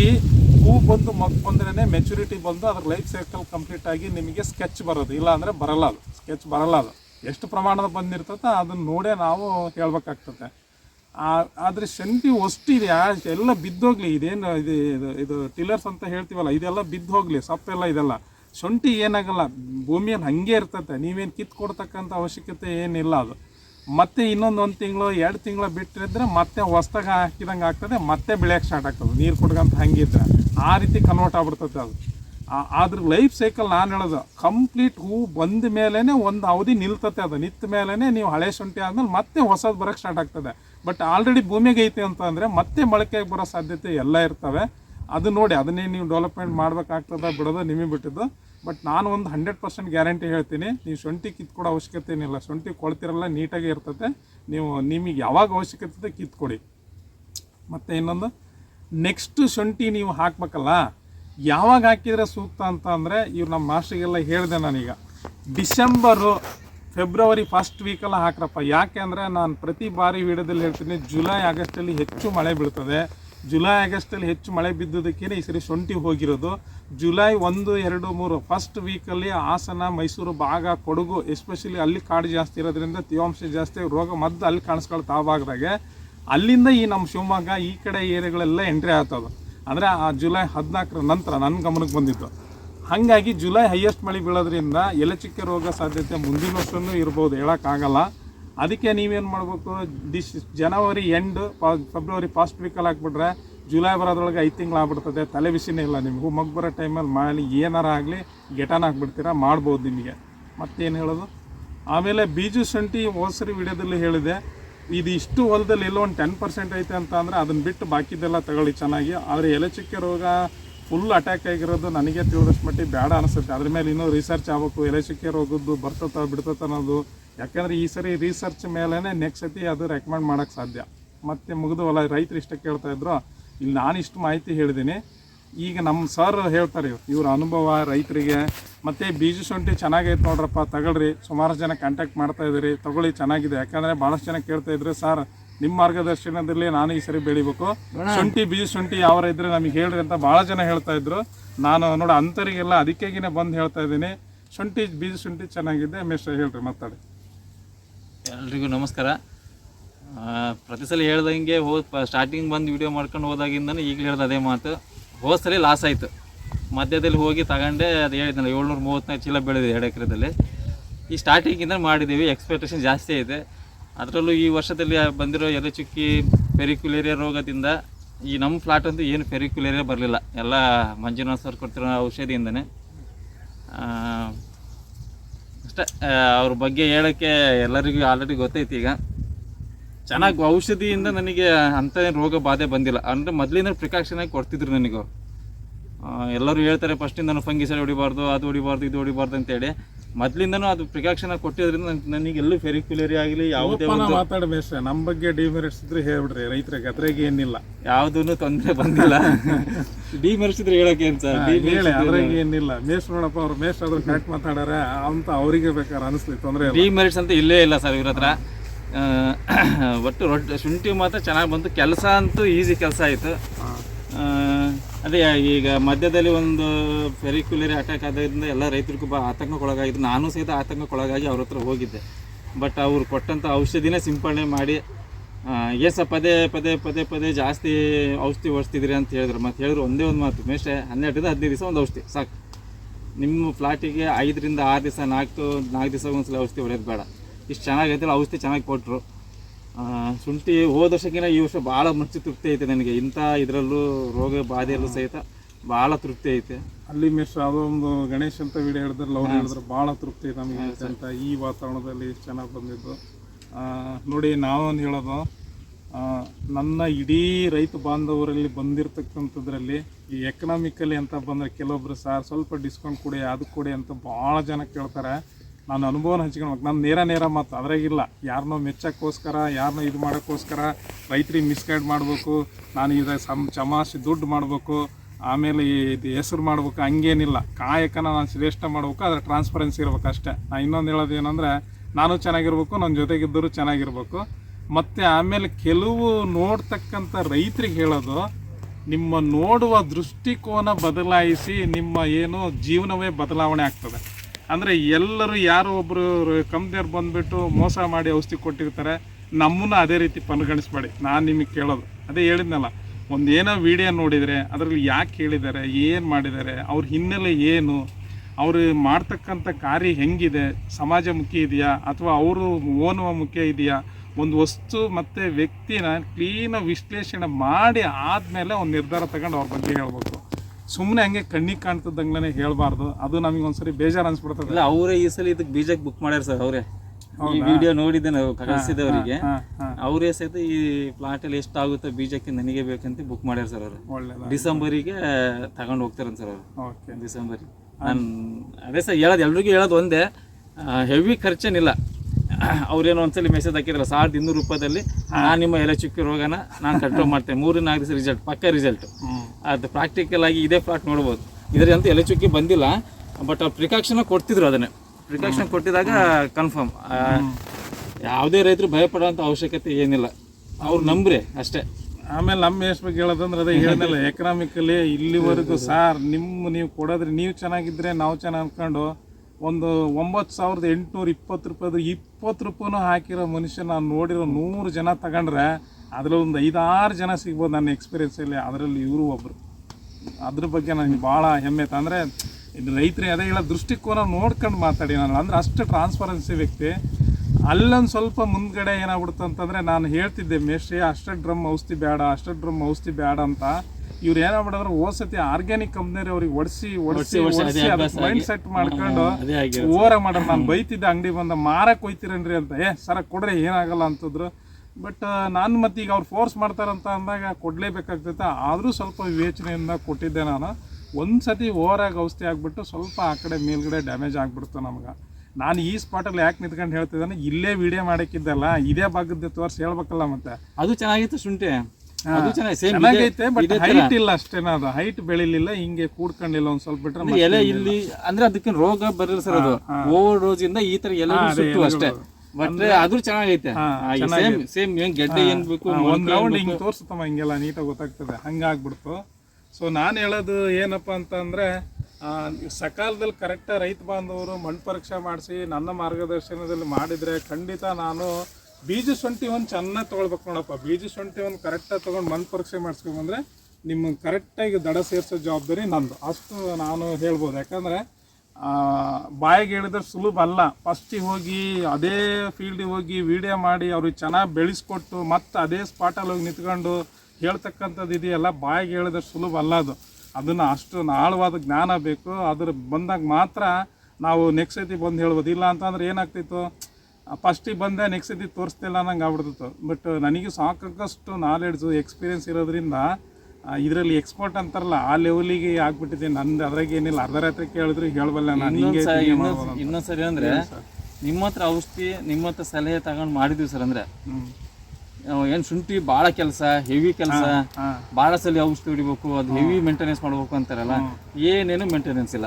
A: ಹೂ ಬಂದು ಮಗ್ ಬಂದ್ರೇ ಮೆಚುರಿಟಿ ಬಂದು ಅದ್ರ ಲೈಫ್ ಸೈಕಲ್ ಕಂಪ್ಲೀಟ್ ಆಗಿ ನಿಮಗೆ ಸ್ಕೆಚ್ ಬರೋದು. ಇಲ್ಲ ಅಂದರೆ ಬರಲ್ಲ ಅದು. ಸ್ಕೆಚ್ ಬರಲ್ಲ ಅದು. ಎಷ್ಟು ಪ್ರಮಾಣದ ಬಂದಿರ್ತದೆ ಅದನ್ನ ನೋಡೇ ನಾವು ಹೇಳ್ಬೇಕಾಗ್ತದೆ ಆದ್ರೆ ಅಷ್ಟು ಇದೆ ಎಲ್ಲ ಬಿದ್ದೋಗ್ಲಿ ಇದೇನು ಇದು ಇದು ಇದು ಟಿಲ್ಲರ್ಸ್ ಅಂತ ಹೇಳ್ತೀವಲ್ಲ, ಇದೆಲ್ಲ ಬಿದ್ದು ಸೊಪ್ಪೆಲ್ಲ ಸಪ್ಪೆಲ್ಲ ಇದೆಲ್ಲ. ಶುಂಠಿ ಏನಾಗಲ್ಲ. ಭೂಮಿಯಲ್ಲಿ ಹಂಗೆ ಇರ್ತದೆ ನೀವೇನು ಕಿತ್ತು ಕೊಡ್ತಕ್ಕಂಥ ಅವಶ್ಯಕತೆ ಏನಿಲ್ಲ ಅದು. ಮತ್ತೆ ಇನ್ನೊಂದು ಒಂದು ತಿಂಗಳು, ಎರಡು ತಿಂಗಳು ಬಿಟ್ಟಿದ್ರೆ ಮತ್ತೆ ಹೊಸ್ದಾಗ ಹಾಕಿದಂಗೆ ಆಗ್ತದೆ. ಮತ್ತೆ ಬೆಳೆಯಕ್ಕೆ ಸ್ಟಾರ್ಟ್ ಆಗ್ತದೆ. ನೀರು ಕೊಡ್ಕಂತ ಹಂಗಿದ್ರೆ. ಆ ರೀತಿ ಕನ್ವರ್ಟ್ ಆಗ್ಬಿಡ್ತದೆ ಅದು. ಅದ್ರ ಲೈಫ್ ಸೈಕಲ್ ನಾನು ಹೇಳೋದು ಕಂಪ್ಲೀಟ್ ಹೂ ಬಂದ ಮೇಲೇ ಒಂದು ಅವಧಿ ನಿಲ್ತತೆ ಅದು. ನಿಂತ ಮೇಲೇ ನೀವು ಹಳೆ ಶುಂಠಿ ಆದ್ಮೇಲೆ ಮತ್ತೆ ಹೊಸದು ಬರೋಕ್ಕೆ ಸ್ಟಾರ್ಟ್ ಆಗ್ತದೆ. ಬಟ್ ಆಲ್ರೆಡಿ ಭೂಮಿಗೆ ಐತೆ ಅಂತ ಅಂದರೆ ಮತ್ತೆ ಮೊಳಕೆಗೆ ಬರೋ ಸಾಧ್ಯತೆ ಎಲ್ಲ ಇರ್ತವೆ. ಅದು ನೋಡಿ, ಅದನ್ನೇ ನೀವು ಡೆವಲಪ್ಮೆಂಟ್ ಮಾಡಬೇಕಾಗ್ತದೆ, ಬಿಡೋದು, ನಿಮಗೆ ಬಿಟ್ಟಿದ್ದು. ಬಟ್ ನಾನು ಒಂದು ಹಂಡ್ರೆಡ್ ಪರ್ಸೆಂಟ್ ಗ್ಯಾರಂಟಿ ಹೇಳ್ತೀನಿ, ನೀವು ಶುಂಠಿ ಕಿತ್ಕೊಡೋ ಅವಶ್ಯಕತೆ ಏನಿಲ್ಲ. ಶುಂಠಿ ಕೊಳ್ತಿರಲ್ಲ, ನೀಟಾಗಿ ಇರ್ತದೆ ನೀವು ನಿಮಗೆ ಯಾವಾಗ ಅವಶ್ಯಕತೆ ಕಿತ್ಕೊಡಿ. ಮತ್ತು ಇನ್ನೊಂದು? ನೆಕ್ಸ್ಟ್ ಶುಂಠಿ ನೀವು ಹಾಕ್ಬೇಕಲ್ಲ, ಯಾವಾಗ ಹಾಕಿದರೆ ಸೂಕ್ತ ಅಂತ ಅಂದರೆ ಇವ್ರು ನಮ್ಮ ಮಾಸ್ಟ್ರಿಗೆಲ್ಲ ಹೇಳಿದೆ ನಾನೀಗ. ಡಿಸೆಂಬರು, ಫೆಬ್ರವರಿ ಫಸ್ಟ್ ವೀಕೆಲ್ಲ ಹಾಕ್ರಪ್ಪ. ಯಾಕೆ ಅಂದರೆ ನಾನು ಪ್ರತಿ ಬಾರಿ ವಿಡಿಯೋದಲ್ಲಿ ಹೇಳ್ತೀನಿ, ಜುಲೈ ಆಗಸ್ಟಲ್ಲಿ ಹೆಚ್ಚು ಮಳೆ ಬೀಳ್ತದೆ. ಜುಲೈ ಆಗಸ್ಟಲ್ಲಿ ಹೆಚ್ಚು ಮಳೆ ಬಿದ್ದದಕ್ಕೇನೆ ಈ ಸರಿ ಶುಂಠಿ ಹೋಗಿರೋದು. ಜುಲೈ ಒಂದು, ಎರಡು, ಮೂರು ಫಸ್ಟ್ ವೀಕಲ್ಲಿ ಹಾಸನ, ಮೈಸೂರು ಭಾಗ, ಕೊಡಗು ಎಸ್ಪೆಷಲಿ ಅಲ್ಲಿ ಕಾಡು ಜಾಸ್ತಿ ಇರೋದ್ರಿಂದ ತೇವಾಂಶ ಜಾಸ್ತಿ, ರೋಗ ಮದ್ದು ಅಲ್ಲಿ ಕಾಣಿಸ್ಕೊಳ್ತಾ ಆ ಭಾಗದಾಗೆ ಅಲ್ಲಿಂದ ಈ ನಮ್ಮ ಶಿವಮೊಗ್ಗ ಈ ಕಡೆ ಏರಿಯಾಗಳೆಲ್ಲ ಎಂಟ್ರಿ ಆಗ್ತದೆ ಅಂದರೆ ಆ ಜುಲೈ ಹದಿನಾಲ್ಕರ ನಂತರ ನನ್ನ ಗಮನಕ್ಕೆ ಬಂದಿತ್ತು ಹಾಗಾಗಿ ಜುಲೈ ಹೈಯೆಸ್ಟ್ ಮಳೆ ಬೀಳೋದ್ರಿಂದ ಎಲೆಚುಕ್ಕೆ ರೋಗ ಸಾಧ್ಯತೆ ಮುಂದಿನ ವರ್ಷವೂ ಇರ್ಬೋದು ಹೇಳೋಕ್ಕಾಗಲ್ಲ ಅದಕ್ಕೆ ನೀವೇನು ಮಾಡಬೇಕು? ಡಿಸ್ ಜನವರಿ ಎಂಡ್ ಫೆಬ್ರವರಿ ಫಸ್ಟ್ ವೀಕಲ್ಲಿ ಹಾಕ್ಬಿಟ್ರೆ ಜುಲೈ ಬರೋದ್ರೊಳಗೆ ಐದು ತಿಂಗಳು ಆಗ್ಬಿಡ್ತದೆ. ತಲೆ ಬಿಸಿನೇ ಇಲ್ಲ ನಿಮಗೂ. ಮಗ್ ಬರೋ ಟೈಮಲ್ಲಿ ಮಾಡಿ ಏನಾರ ಆಗಲಿ ಗೆಟನ್ ಹಾಕ್ಬಿಡ್ತೀರಾ? ಮಾಡ್ಬೋದು ನಿಮಗೆ. ಮತ್ತೇನು ಹೇಳೋದು? ಆಮೇಲೆ ಬೀಜು ಶುಂಠಿ ಹೋಸರಿ ವಿಡಿಯೋದಲ್ಲಿ ಹೇಳಿದೆ. ಇದು ಇಷ್ಟು ಹೊಲದಲ್ಲಿ ಎಲ್ಲೋ ಒಂದು ಟೆನ್ ಪರ್ಸೆಂಟ್ ಐತೆ ಅಂತ ಅಂದರೆ ಅದನ್ನು ಬಿಟ್ಟು ಬಾಕಿದೆಲ್ಲ ತಗೊಳ್ಳಿ ಚೆನ್ನಾಗಿ. ಆದರೆ ಎಲೆ ಚುಕ್ಕೆ ರೋಗ ಫುಲ್ ಅಟ್ಯಾಕ್ ಆಗಿರೋದು ನನಗೆ ತಿಳಿದಷ್ಟು ಮಟ್ಟಿಗೆ ಬೇಡ ಅನಿಸುತ್ತೆ. ಅದ್ರ ಮೇಲೆ ಇನ್ನೂ ರಿಸರ್ಚ್ ಆಗಬೇಕು. ಎಲೆ ಚುಕ್ಕೆ ರೋಗದ್ದು ಬರ್ತತ ಬಿಡ್ತತ ಅನ್ನೋದು. ಯಾಕಂದರೆ ಈ ಸರಿ ರಿಸರ್ಚ್ ಮೇಲೇ ನೆಕ್ಸ್ಟ್ ಸತಿ ಅದು ರೆಕಮೆಂಡ್ ಮಾಡೋಕ್ಕೆ ಸಾಧ್ಯ. ಮತ್ತು ಮುಗಿದು ಹೊಲ ರೈತರು ಇಷ್ಟ ಕೇಳ್ತಾ ಇದ್ರು. ಇಲ್ಲಿ ನಾನು ಇಷ್ಟು ಮಾಹಿತಿ ಹೇಳಿದ್ದೀನಿ ಈಗ ನಮ್ಮ ಸರ್ ಹೇಳ್ತಾರೆ ಇವ್ರು ಇವ್ರ ಅನುಭವ ರೈತರಿಗೆ ಮತ್ತೆ ಬೀಜ ಶುಂಠಿ ಚೆನ್ನಾಗೈತೆ ನೋಡ್ರಪ್ಪ ತಗೊಳ್ರಿ. ಸುಮಾರು ಜನ ಕಾಂಟ್ಯಾಕ್ಟ್ ಮಾಡ್ತಾ ಇದ್ದೀರಿ ತಗೊಳ್ಳಿ ಚೆನ್ನಾಗಿದೆ. ಯಾಕಂದ್ರೆ ಭಾಳಷ್ಟು ಜನ ಕೇಳ್ತಾ ಇದ್ರು ಸರ್ ನಿಮ್ಮ ಮಾರ್ಗದರ್ಶನದಲ್ಲಿ ನಾನು ಈ ಸರಿ ಬೆಳಿಬೇಕು. ಶುಂಠಿ ಬೀಜ ಶುಂಠಿ ಯಾವ ಇದ್ರೆ ನಮಗೆ ಹೇಳ್ರಿ ಅಂತ ಭಾಳ ಜನ ಹೇಳ್ತಾ ಇದ್ರು. ನಾನು ನೋಡಿ ಅಂತರಿಗೆಲ್ಲ ಅದಕ್ಕೆಗಿನೇ ಬಂದು ಹೇಳ್ತಾ ಇದ್ದೀನಿ. ಶುಂಠಿ ಬೀಜ ಶುಂಠಿ ಚೆನ್ನಾಗಿದೆ ಮಿಸ್ಟರ್ ಹೇಳ್ರಿ ಮಾತಾಡಿ.
B: ಎಲ್ರಿಗೂ ನಮಸ್ಕಾರ. ಆ, ಪ್ರತಿ ಸಲ ಹೇಳ್ದಂಗೆ ಹೋದ ಸ್ಟಾರ್ಟಿಂಗ್ ಬಂದು ವಿಡಿಯೋ ಮಾಡ್ಕೊಂಡು ಹೋದಾಗಿಂದನೇ ಈಗ ಹೇಳ್ದು ಅದೇ ಮಾತು. ಹೋದ ಸಲ ಲಾಸ್ ಆಯಿತು. ಮಧ್ಯದಲ್ಲಿ ಹೋಗಿ ತಗೊಂಡೆ ಅದು ಹೇಳಿದ್ನಲ್ಲ, ಏಳ್ನೂರ ಮೂವತ್ತೈದು ಚೀಲ ಬೆಳೆದಿದೆ ಎರಡು ಎಕರೆದಲ್ಲಿ. ಈ ಸ್ಟಾರ್ಟಿಂಗಿಂದ ಮಾಡಿದ್ದೀವಿ ಎಕ್ಸ್ಪೆಕ್ಟೇಷನ್ ಜಾಸ್ತಿ ಇದೆ. ಅದರಲ್ಲೂ ಈ ವರ್ಷದಲ್ಲಿ ಬಂದಿರೋ ಎಲೆ ಚುಕ್ಕಿ ಪೆರಿಕ್ಯುಲೇರಿಯಾ ರೋಗದಿಂದ ಈ ನಮ್ಮ ಫ್ಲಾಟ್ ಅಂತೂ ಏನು ಪೆರಿಕ್ಯುಲೇರಿಯಾ ಬರಲಿಲ್ಲ. ಎಲ್ಲ ಮಂಜುನಾಥ್ ಸರ್ ಕೊಡ್ತಿರೋ ಔಷಧಿಯಿಂದನೇ. ಅಷ್ಟೇ ಅವ್ರ ಬಗ್ಗೆ ಹೇಳೋಕ್ಕೆ ಎಲ್ಲರಿಗೂ ಆಲ್ರೆಡಿ ಗೊತ್ತೈತಿ ಈಗ. ಚೆನ್ನಾಗಿ ಔಷಧಿಯಿಂದ ನನಗೆ ಅಂತ ರೋಗ ಬಾಧೆ ಬಂದಿಲ್ಲ. ಅಂದ್ರೆ ಮೊದಲಿಂದ ಪ್ರಿಕಾಷನ್ ಆಗಿ ಕೊಡ್ತಿದ್ರು ನನಗೆ. ಆ, ಎಲ್ಲರೂ ಹೇಳ್ತಾರೆ ಫಸ್ಟಿಂದ ಫಂಗಿಸೈಡ್ ಹೊಡಿಬಾರ್ದು ಅದು ಹೊಡಿಬಾರ್ದು ಇದು ಹೊಡಿಬಾರ್ದು ಅಂತೇಳಿ ಮೊದಲಿಂದನೂ ಅದು ಪ್ರಿಕಾಷನ್ ಆಗಿ ಕೊಟ್ಟಿದ್ರಿಂದ ನನಗೆಲ್ಲೂ ನನಗೆ ಎಲ್ಲೂ ಫೆರಿಕ್ಯುಲರಿ ಆಗಲಿ ಯಾವುದೇ
A: ಮಾತಾಡಬೇಕು ಮಾತಾಡ ಮೇಷ್ಟ್ರೆ ನಮ್ಮ ಬಗ್ಗೆ ಡಿಮೆರಿಟ್ಸ್ ಇದ್ರೆ ಹೇಳ್ಬಿಡ್ರಿ ರೈತರ ಗದ್ರೆಗೆ ಏನಿಲ್ಲ.
B: ಯಾವುದೂ ತೊಂದರೆ ಬಂದಿಲ್ಲ. ಡಿ ಇದ್ರೆ ಹೇಳಕ್ಕೆ ಏನು ಸರ್? ಡಿ
A: ಹೇಳಿ ಅದ್ರಾಗ ಏನಿಲ್ಲ. ಮೇಷ್ ನೋಡಪ್ಪ ಅವ್ರು ಮೇಷ್ ಆದ್ರೆ ಕರೆಕ್ಟ್ ಮಾತಾಡಾರ ಅಂತ ಅವರಿಗೆ ಬೇಕಾದ್ರೆ ಅನಿಸ್ಲಿ ತೊಂದರೆ
B: ಡಿಮೆರಿಟ್ಸ್ ಅಂತ ಇಲ್ಲೇ ಇಲ್ಲ ಸರ್ ಇವ್ರ ಹತ್ರ. ಒಟ್ಟು ರೊಟ್ಟಿ ಶುಂಠಿ ಮಾತ್ರ ಚೆನ್ನಾಗಿ ಬಂತು. ಕೆಲಸ ಅಂತೂ ಈಸಿ ಕೆಲಸ ಆಯಿತು. ಅದೇ ಈಗ ಮಧ್ಯದಲ್ಲಿ ಒಂದು ಫೆರಿಕ್ಯುಲರಿ ಅಟ್ಯಾಕ್ ಆದ್ರಿಂದ ಎಲ್ಲ ರೈತರಿಗೂ ಬಾ ಆತಂಕಕ್ಕೊಳಗಾಗಿದ್ದು ನಾನು ಸಹಿತ ಆತಂಕಕ್ಕೊಳಗಾಗಿ ಅವ್ರ ಹತ್ರ ಹೋಗಿದ್ದೆ. ಬಟ್ ಅವ್ರು ಕೊಟ್ಟಂಥ ಔಷಧಿನೇ ಸಿಂಪಡಣೆ ಮಾಡಿ ಏಸ ಪದೇ ಪದೇ ಪದೇ ಪದೇ ಜಾಸ್ತಿ ಔಷಧಿ ಹೊಡ್ಸ್ತಿದ್ರಿ ಅಂತ ಹೇಳಿದ್ರು. ಮತ್ತು ಹೇಳಿದ್ರು ಒಂದೇ ಒಂದು ಮಾತು ಮೇಷ್ಟೇ ಹನ್ನೆರಡರಿಂದ ಹದಿನೈದು ದಿವಸ ಒಂದು ಔಷಧಿ ಸಾಕು. ನಿಮ್ಮ ಫ್ಲಾಟಿಗೆ ಐದರಿಂದ ಆರು ದಿವಸ ನಾಲ್ಕು ನಾಲ್ಕು ದಿವಸ ಒಂದ್ಸಲ ಔಷಧಿ ಹೊಡೆಯೋದು ಬೇಡ. ಇಷ್ಟು ಚೆನ್ನಾಗೈತಲ್ಲ ಔಷಧಿ ಚೆನ್ನಾಗಿ ಕೊಟ್ಟರು ಶುಂಠಿ ಹೋದ ವರ್ಷಕ್ಕಿಂತ ಈ ವರ್ಷ ಭಾಳ ಮುಂಚೆ ತೃಪ್ತಿ ಐತೆ ನನಗೆ. ಇಂಥ ಇದರಲ್ಲೂ ರೋಗ ಬಾಧೆಯಲ್ಲೂ ಸಹಿತ ಭಾಳ ತೃಪ್ತಿ ಐತೆ.
A: ಅಲ್ಲಿ ಮಿಶ್ರ ಅದೊಂದು ಗಣೇಶ್ ಅಂತ ವಿಡಿಯೋ ಹೇಳಿದ್ರಲ್ಲ ಲವ್ ಹೇಳಿದ್ರೆ ಭಾಳ ತೃಪ್ತಿ ನಮಗೆ ಅಂತ ಈ ವಾತಾವರಣದಲ್ಲಿ ಇಷ್ಟು ಚೆನ್ನಾಗಿ ಬಂದಿದ್ದು. ನೋಡಿ ನಾವೊಂದು ಹೇಳೋದು. ನನ್ನ ಇಡೀ ರೈತ ಬಾಂಧವರಲ್ಲಿ ಬಂದಿರತಕ್ಕಂಥದ್ರಲ್ಲಿ ಈ ಎಕನಾಮಿಕಲಿ ಅಂತ ಬಂದರೆ ಕೆಲವೊಬ್ರು ಸಾರ್ ಸ್ವಲ್ಪ ಡಿಸ್ಕೌಂಟ್ ಕೊಡಿ ಅದು ಕೊಡಿ ಅಂತ ಭಾಳ ಜನ ಕೇಳ್ತಾರೆ. ನಾನು ಅನುಭವನ ಹಂಚ್ಕೊಳ್ಬೇಕು ನಾನು ನೇರ ನೇರ ಮಾತು ಅದ್ರಾಗಿಲ್ಲ. ಯಾರನ್ನೋ ಮೆಚ್ಚಕ್ಕೋಸ್ಕರ ಯಾರನ್ನೋ ಇದು ಮಾಡೋಕ್ಕೋಸ್ಕರ ರೈತರಿಗೆ ಮಿಸ್ಗೈಡ್ ಮಾಡಬೇಕು. ನಾನು ಇದ ಸಮ್ ಚಮಾಸಿ ದುಡ್ಡು ಮಾಡಬೇಕು. ಆಮೇಲೆ ಇದು ಹೆಸರು ಮಾಡ್ಬೇಕು. ಹಂಗೇನಿಲ್ಲ. ಕಾಯಕನ ನಾನು ಶ್ರೇಷ್ಠ ಮಾಡ್ಬೇಕು. ಅದ್ರ ಟ್ರಾನ್ಸ್ಪರೆನ್ಸಿ ಇರ್ಬೇಕು ಅಷ್ಟೇ. ನಾನು ಇನ್ನೊಂದು ಹೇಳೋದು ಏನಂದರೆ, ನಾನು ಚೆನ್ನಾಗಿರ್ಬೇಕು ನನ್ನ ಜೊತೆಗಿದ್ದರು ಚೆನ್ನಾಗಿರ್ಬೇಕು. ಮತ್ತು ಆಮೇಲೆ ಕೆಲವು ನೋಡ್ತಕ್ಕಂಥ ರೈತರಿಗೆ ಹೇಳೋದು, ನಿಮ್ಮ ನೋಡುವ ದೃಷ್ಟಿಕೋನ ಬದಲಾಯಿಸಿ ನಿಮ್ಮ ಏನು ಜೀವನವೇ ಬದಲಾವಣೆ ಆಗ್ತದೆ. ಅಂದರೆ ಎಲ್ಲರೂ ಯಾರೋ ಒಬ್ಬರು ಕಂಪ್ನಿಯವ್ರು ಬಂದುಬಿಟ್ಟು ಮೋಸ ಮಾಡಿ ಔಷಧಿ ಕೊಟ್ಟಿರ್ತಾರೆ, ನಮ್ಮನ್ನು ಅದೇ ರೀತಿ ಪರಿಗಣಿಸ್ಬೇಡಿ. ನಾನು ನಿಮಗೆ ಕೇಳೋದು. ಅದೇ ಹೇಳಿದ್ನಲ್ಲ, ಒಂದು ಏನೋ ವಿಡಿಯೋ ನೋಡಿದರೆ, ಅದರಲ್ಲಿ ಯಾಕೆ ಹೇಳಿದ್ದಾರೆ, ಏನು ಮಾಡಿದ್ದಾರೆ, ಅವ್ರ ಹಿನ್ನೆಲೆ ಏನು, ಅವರು ಮಾಡ್ತಕ್ಕಂಥ ಕಾರ್ಯ ಹೆಂಗಿದೆ ಸಮಾಜಮುಖಿ ಇದೆಯಾ, ಅಥವಾ ಅವರು ಓನುವ ಮುಖ್ಯ ಇದೆಯಾ, ಒಂದು ವಸ್ತು ಮತ್ತು ವ್ಯಕ್ತಿನ ಕ್ಲೀನ ವಿಶ್ಲೇಷಣೆ ಮಾಡಿ ಆದಮೇಲೆ ಒಂದು ನಿರ್ಧಾರ ತಗೊಂಡು ಅವ್ರ ಬಗ್ಗೆ ಹೇಳ್ಬೇಕು. ಸುಮ್ಮನೆ ಹಂಗೆ ಕಣ್ಣಿಗೆ ಕಾಣ್ತದಂಗ್ಲೇ ಹೇಳಬಾರ್ದು. ಅದು ನಮಗೆ ಒಂದ್ಸರಿ ಬೇಜಾರು ಅನ್ಸ್ಬಿಡ್ತದೆ.
B: ಇಲ್ಲ ಅವರೇ ಈ ಸಲ ಇದಕ್ಕೆ ಬೀಜಕ್ಕೆ ಬುಕ್ ಮಾಡ್ಯಾರ ಸರ್ ಅವರೇ. ಈ ವಿಡಿಯೋ ನೋಡಿದ್ದೆ ನಾವು ಕಳಿಸಿದವರಿಗೆ. ಅವರೇ ಸಹಿತ ಈ ಪ್ಲಾಟಲ್ಲಿ ಎಷ್ಟಾಗುತ್ತೆ ಬೀಜಕ್ಕೆ ನನಗೆ ಬೇಕಂತ ಬುಕ್ ಮಾಡ್ಯಾರ ಸರ್ ಅವರು. ಡಿಸೆಂಬರಿಗೆ ತಗೊಂಡು ಹೋಗ್ತಾರಂತ ಸರ್ ಅವರು.
A: ಓಕೆ.
B: ಡಿಸೆಂಬರಿಗೆ. ನಾನು ಅದೇ ಸರ್ ಹೇಳೋದು ಎಲ್ರಿಗೂ ಹೇಳೋದು ಒಂದೇ. ಹೆವಿ ಖರ್ಚೇನಿಲ್ಲ. ಅವ್ರೇನೋ ಒಂದ್ಸಲಿ ಮೆಸೇಜ್ ಹಾಕಿದ್ರಲ್ಲ ಸಾವಿರದ ಇನ್ನೂರು ರೂಪಾಯಿದಲ್ಲಿ ನಾನು ನಿಮ್ಮ ಎಲೆ ಚುಕ್ಕಿ ರೋಗನ ನಾನು ಕಂಟ್ರೋಲ್ ಮಾಡ್ತೇನೆ. ಮೂರು ನಾಲ್ಕು ದಿವಸ ರಿಸಲ್ಟ್ ಪಕ್ಕ ರಿಸಲ್ಟ್ ಅದು ಪ್ರಾಕ್ಟಿಕಲ್ ಆಗಿ ಇದೇ ಪ್ಲಾಟ್ ನೋಡ್ಬೋದು. ಇದರಂತೂ ಎಲೆ ಚುಕ್ಕಿ ಬಂದಿಲ್ಲ ಬಟ್ ಅವ್ರು ಪ್ರಿಕಾಕ್ಷನ್ ಕೊಡ್ತಿದ್ರು ಅದನ್ನೇ. ಪ್ರಿಕಾಕ್ಷನ್ ಕೊಟ್ಟಿದಾಗ ಕನ್ಫರ್ಮ್ ಯಾವುದೇ ರೈತರು ಭಯಪಡೋಂಥ ಅವಶ್ಯಕತೆ ಏನಿಲ್ಲ. ಅವ್ರು ನಂಬ್ರೆ ಅಷ್ಟೇ.
A: ಆಮೇಲೆ ನಮ್ಮ ಎಷ್ಟು ಬಗ್ಗೆ ಹೇಳೋದಂದ್ರೆ ಅದೇ ಹೇಳಿದಲ್ಲ ಎಕನಾಮಿಕಲಿ ಇಲ್ಲಿವರೆಗೂ ಸಾರ್ ನಿಮ್ಮ ನೀವು ಕೊಡೋದ್ರೆ ನೀವು ಚೆನ್ನಾಗಿದ್ರೆ ನಾವು ಚೆನ್ನಾಗಿ ಅನ್ಕೊಂಡು ಒಂದು ಒಂಬತ್ತು ಸಾವಿರದ ಎಂಟುನೂರ ಇಪ್ಪತ್ತು ರೂಪಾಯಿದು ಇಪ್ಪತ್ತು ರೂಪಾಯಿನೂ ಹಾಕಿರೋ ಮನುಷ್ಯ ನಾನು ನೋಡಿರೋ ನೂರು ಜನ ತಗೊಂಡ್ರೆ ಅದರಲ್ಲಿ ಒಂದು ಐದಾರು ಜನ ಸಿಗ್ಬೋದು ನನ್ನ ಎಕ್ಸ್ಪೀರಿಯೆನ್ಸಲ್ಲಿ ಅದರಲ್ಲಿ ಇವರು ಒಬ್ಬರು ಅದ್ರ ಬಗ್ಗೆ ನನಗೆ ಭಾಳ ಹೆಮ್ಮೆ. ಅಂದರೆ ಇದು ರೈತರು ಅದೇ ಹೇಳೋ ದೃಷ್ಟಿಕೋನ ನೋಡ್ಕೊಂಡು ಮಾತಾಡಿ ನಾನು. ಅಂದ್ರೆ ಅಷ್ಟು ಟ್ರಾನ್ಸ್ಪರೆನ್ಸಿ ವ್ಯಕ್ತಿ. ಅಲ್ಲೊಂದು ಸ್ವಲ್ಪ ಮುಂದ್ಗಡೆ ಏನಾಗ್ಬಿಡ್ತು ಅಂತಂದರೆ ನಾನು ಹೇಳ್ತಿದ್ದೆ, ಮೇಷ್ಟ್ರಿ, ಅಷ್ಟೇ ಡ್ರಮ್ ಔಷಧಿ ಬೇಡ, ಅಷ್ಟೇ ಡ್ರಮ್ ಔಷಧಿ ಬೇಡ ಅಂತ. ಇವ್ರು ಏನಾಗ್ಬಿಡೋದ್ರೆ ಹೋದ ಸತಿ ಆರ್ಗ್ಯಾನಿಕ್ ಕಂಪ್ನಿಯವ್ರು ಅವ್ರಿಗೆ ಒಡಿಸಿ ಒಡಿಸಿ ಒಡಿಸಿ ಅದಕ್ಕೆ ಮೈಂಡ್ ಸೆಟ್ ಮಾಡ್ಕೊಂಡು ಓರ ಮಾಡೋಣ ನಾನು ಬೈತಿದ್ದೆ ಅಂಗಡಿ ಬಂದ ಮಾರಕ್ಕೆ ಹೋಯ್ತಿರೇನ್ರಿ ಅಂತ. ಏ ಸರ ಕೊಡ್ರಿ ಏನಾಗಲ್ಲ ಅಂತಂದ್ರು. ಬಟ್ ನಾನು ಮತ್ತೆ ಈಗ ಅವ್ರು ಫೋರ್ಸ್ ಮಾಡ್ತಾರಂತ ಅಂದಾಗ ಕೊಡಲೇಬೇಕಾಗ್ತೈತೆ. ಆದರೂ ಸ್ವಲ್ಪ ವಿವೇಚನೆಯಿಂದ ಕೊಟ್ಟಿದ್ದೆ ನಾನು. ಒಂದು ಸತಿ ಓವರಾಗಿ ಔಷಧಿ ಆಗಿಬಿಟ್ಟು ಸ್ವಲ್ಪ ಆ ಕಡೆ ಮೇಲ್ಗಡೆ ಡ್ಯಾಮೇಜ್ ಆಗಿಬಿಡ್ತು ನಮ್ಗೆ. ನಾನು ಈ ಸ್ಪಾಟಲ್ಲಿ ಯಾಕೆ ನಿಂತ್ಕೊಂಡು ಹೇಳ್ತಿದ್ದಾನೆ ಇಲ್ಲೇ ವಿಡಿಯೋ ಮಾಡಕ್ಕಿದ್ದಲ್ಲ ಇದೇ ಭಾಗದ ತೋರಿಸಿ ಹೇಳ್ಬೇಕಲ್ಲ ಮತ್ತೆ.
B: ಅದು ಚೆನ್ನಾಗಿತ್ತು ಶುಂಠಿ. ಅದು ಚೆನ್ನಾಗಿ ಸೇಮ್
A: ಚೆನ್ನಾಗೈತೆ ಬಟ್ ಹೈಟ್ ಇಲ್ಲ ಅಷ್ಟೇನ ಅದು. ಹೈಟ್ ಬೆಳಿಲಿಲ್ಲ ಹಿಂಗೆ ಕೂಡ್ಕೊಂಡಿಲ್ಲ ಒಂದ್ ಸ್ವಲ್ಪ ಬಿಟ್ರೆ
B: ಎಲೆ ಇಲ್ಲಿ ಅಂದ್ರೆ ಅದಕ್ಕೆ ರೋಗ ಬರಲ್ಲ ಸರ್ ಅದು. ಓವರ್ ಡೋಸ್ ಇಂದ ಈ ತರ ಎಲ್ಲ ಸುಟ್ಟು ಅಷ್ಟೇ. ಬಟ್ ಅದು ಚೆನ್ನಾಗೈತೆ. ಸೇಮ್ ಸೇಮ್ ಏನ್ ಗೆಡ್ಡೆ ಏನ್ ಬೇಕು
A: ಒಂದು ರೌಂಡ್ ಹಿಂಗೆ ತೋರಿಸುತ್ತಮ್ಮ ಹಿಂಗೆಲ್ಲ ನೀಟಾಗಿ ಗೊತ್ತಾಗ್ತದೆ. ಹಂಗಾಗ್ಬಿಡ್ತು. ಸೊ ನಾನು ಹೇಳೋದು ಏನಪ್ಪ ಅಂತ ಅಂದ್ರೆ ಸಕಾಲದಲ್ಲಿ ಕರೆಕ್ಟ್ ರೈತ ಬಾಂಧವರು ಮಣ್ಣು ಪರೀಕ್ಷೆ ಮಾಡಿಸಿ ನನ್ನ ಮಾರ್ಗದರ್ಶನದಲ್ಲಿ ಮಾಡಿದ್ರೆ ಖಂಡಿತ ನಾನು ಬೀಜ ಶುಂಠಿ ಒಂದು ಚೆನ್ನಾಗಿ ತೊಗೊಳ್ಬೇಕು ನೋಡಪ್ಪ. ಬೀಜ ಶುಂಠಿ ಒಂದು ಕರೆಕ್ಟಾಗಿ ತೊಗೊಂಡು ಮಣ್ಣು ಪರೀಕ್ಷೆ ಮಾಡಿಸ್ಕೊಂಬಂದ್ರೆ ನಿಮಗೆ ಕರೆಕ್ಟಾಗಿ ದಡ ಸೇರಿಸೋ ಜವಾಬ್ದಾರಿ ನಂದು. ಅಷ್ಟು ನಾನು ಹೇಳ್ಬೋದು. ಯಾಕಂದರೆ ಬಾಯಿಗೆ ಹೇಳಿದ್ರೆ ಸುಲಭ ಅಲ್ಲ. ಫಸ್ಟಿಗೆ ಹೋಗಿ ಅದೇ ಫೀಲ್ಡಿಗೆ ಹೋಗಿ ವಿಡಿಯೋ ಮಾಡಿ, ಅವ್ರಿಗೆ ಚೆನ್ನಾಗಿ ಬೆಳೆಸ್ಕೊಟ್ಟು, ಮತ್ತು ಅದೇ ಸ್ಪಾಟಲ್ಲಿ ಹೋಗಿ ನಿಂತ್ಕೊಂಡು ಹೇಳ್ತಕ್ಕಂಥದ್ದು ಇದೆಯಲ್ಲ, ಬಾಯಿಗೆ ಹೇಳಿದ್ರೆ ಸುಲಭ ಅಲ್ಲ ಅದು. ಅದನ್ನು ಅಷ್ಟು ಆಳವಾದ ಜ್ಞಾನ ಬೇಕು. ಅದ್ರ ಬಂದಾಗ ಮಾತ್ರ ನಾವು ನೆಕ್ಸ್ಟ್ ಸತಿ ಬಂದು ಹೇಳ್ಬೋದು. ಇಲ್ಲ ಅಂತಂದ್ರೆ ಏನಾಗ್ತಿತ್ತು? ಫಸ್ಟಿಗೆ ಬಂದೆ ನೆಕ್ಸ್ಟ್ ಸತಿ ತೋರಿಸ್ತಿಲ್ಲ ನಂಗೆ ಆಗ್ಬಿಡ್ತಿತ್ತು. ಬಟ್ ನನಗೆ ಸಾಕಷ್ಟು ನಾಲೆಡ್ಜು ಎಕ್ಸ್ಪೀರಿಯೆನ್ಸ್ ಇರೋದ್ರಿಂದ ಇದರಲ್ಲಿ ಎಕ್ಸ್ಪರ್ಟ್ ಅಂತಾರಲ್ಲ ಆ ಲೆವೆಲಿಗೆ ಆಗ್ಬಿಟ್ಟಿದೆ. ನಂದು ಅದ್ರಾಗ ಏನಿಲ್ಲ ಅರ್ಧ ರಾತ್ರಿ ಕೇಳಿದ್ರು ಹೇಳಬಲ್ಲ ನಾನು. ಹಿಂಗೆ
B: ಇನ್ನೊಂದ್ ಸರಿ ಅಂದ್ರೆ ನಿಮ್ಮ ಹತ್ರ ಔಷಧಿ ನಿಮ್ಮ ಹತ್ರ ಸಲಹೆ ತಗೊಂಡು ಮಾಡಿದ್ವಿ ಸರ್ ಅಂದ್ರೆ ಏನ್ ಶುಂಠಿ ಬಹಳ ಕೆಲಸ ಹೆವಿ ಕೆಲಸ ಬಹಳ ಸಲ ಔಷಧಿ ಹೊಡಿಬೇಕು ಅದು ಹೆವಿ ಮೇಂಟೆನೆನ್ಸ್ ಮಾಡ್ಬೇಕು ಅಂತಾರಲ್ಲ ಏನೇನು ಮೇಂಟೆನೆನ್ಸ್ ಇಲ್ಲ.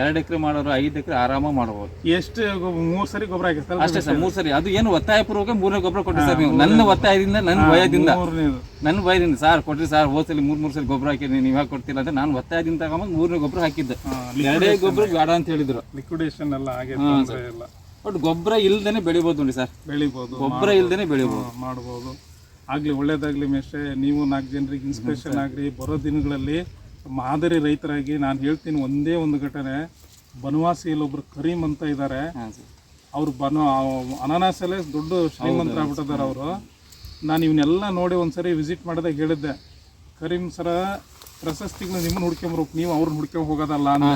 B: ಎರಡ್ ಎಕರೆ ಮಾಡೋರು ಐದ್ ಎಕರೆ ಆರಾಮ ಮಾಡಬಹುದು
A: ಎಷ್ಟು ಮೂರು ಸರಿ ಗೊಬ್ಬರ ಹಾಕಿರ್ತಾರೆ
B: ಅಷ್ಟೇ ಸರ್ ಮೂರು ಸರಿ. ಅದು ಏನು ಒತ್ತಾಯ ಪೂರ್ವಕ ಮೂರನೇ ಗೊಬ್ಬರ ಕೊಟ್ಟಿ ಸರ್ ನೀವು. ನನ್ನ ಒತ್ತಾಯದಿಂದ ನನ್ನ ಭಯದಿಂದ. ನನ್ನ ಭಯದಿಂದ. ಸರ್ ಕೊಟ್ರಿ ಸರ್ ಹೋದ್ ಸಲ ಮೂರ್ ಮೂರು ಸರಿ ಗೊಬ್ಬರ ಹಾಕಿದ್ರಿ ನೀವು ಯಾಕೆ ಕೊಡ್ತಿಲ್ಲ ಅಂತ ನಾನು ಒತ್ತಾಯದಿಂದ ಮೂರನೇ ಗೊಬ್ಬರ ಹಾಕಿದ್ದೆ. ಎರಡೇ ಗೊಬ್ಬರ ಬೇಡ ಅಂತ ಹೇಳಿದ್ರು.
A: ಲಿಕ್ವಿಡೇಷನ್ ಎಲ್ಲ ಇಲ್ಲ.
B: ಬಟ್ ಗೊಬ್ಬರ ಇಲ್ದೇನೆ ಬೆಳಿಬೋದು ನೋಡಿ ಸರ್.
A: ಬೆಳಿಬೋದು
B: ಗೊಬ್ಬರ ಇಲ್ದೇನೆ ಬೆಳಿಬೋದು.
A: ಮಾಡ್ಬೋದು. ಆಗ್ಲಿ ಒಳ್ಳೇದಾಗಲಿ ಮೇಷೆ ನೀವು ನಾಲ್ಕು ಜನರಿಗೆ ಇನ್ಸ್ಪಿರೇಷನ್ ಆಗಲಿ ಬರೋ ದಿನಗಳಲ್ಲಿ ಮಾದರಿ ರೈತರಾಗಿ ನಾನು ಹೇಳ್ತೀನಿ ಒಂದೇ ಒಂದು ಘಟನೆ. ಬನವಾಸಿಯಲ್ಲಿ ಒಬ್ರು ಕರೀಂ ಅಂತ ಇದ್ದಾರೆ ಅವ್ರು ಬನ ಅನಾನಸಲ್ಲೇ ದೊಡ್ಡ ಶ್ರೀಮಂತರಾಗ್ಬಿಟ್ಟಿದ್ದಾರೆ ಅವರು. ನಾನು ಇವನ್ನೆಲ್ಲ ನೋಡಿ ಒಂದ್ಸರಿ ವಿಸಿಟ್ ಮಾಡಿದಾಗ ಹೇಳಿದ್ದೆ. ಕರೀಮ್ ಸರ ಪ್ರಶಸ್ತಿಗಳು ನಿಮ್ಮನ್ನ ಹುಡ್ಕೊಂಬರ್ಬೇಕು ನೀವು ಅವ್ರನ್ನ ಹುಡ್ಕೊಂಡ್ ಹೋಗೋದಲ್ಲ ನಾನು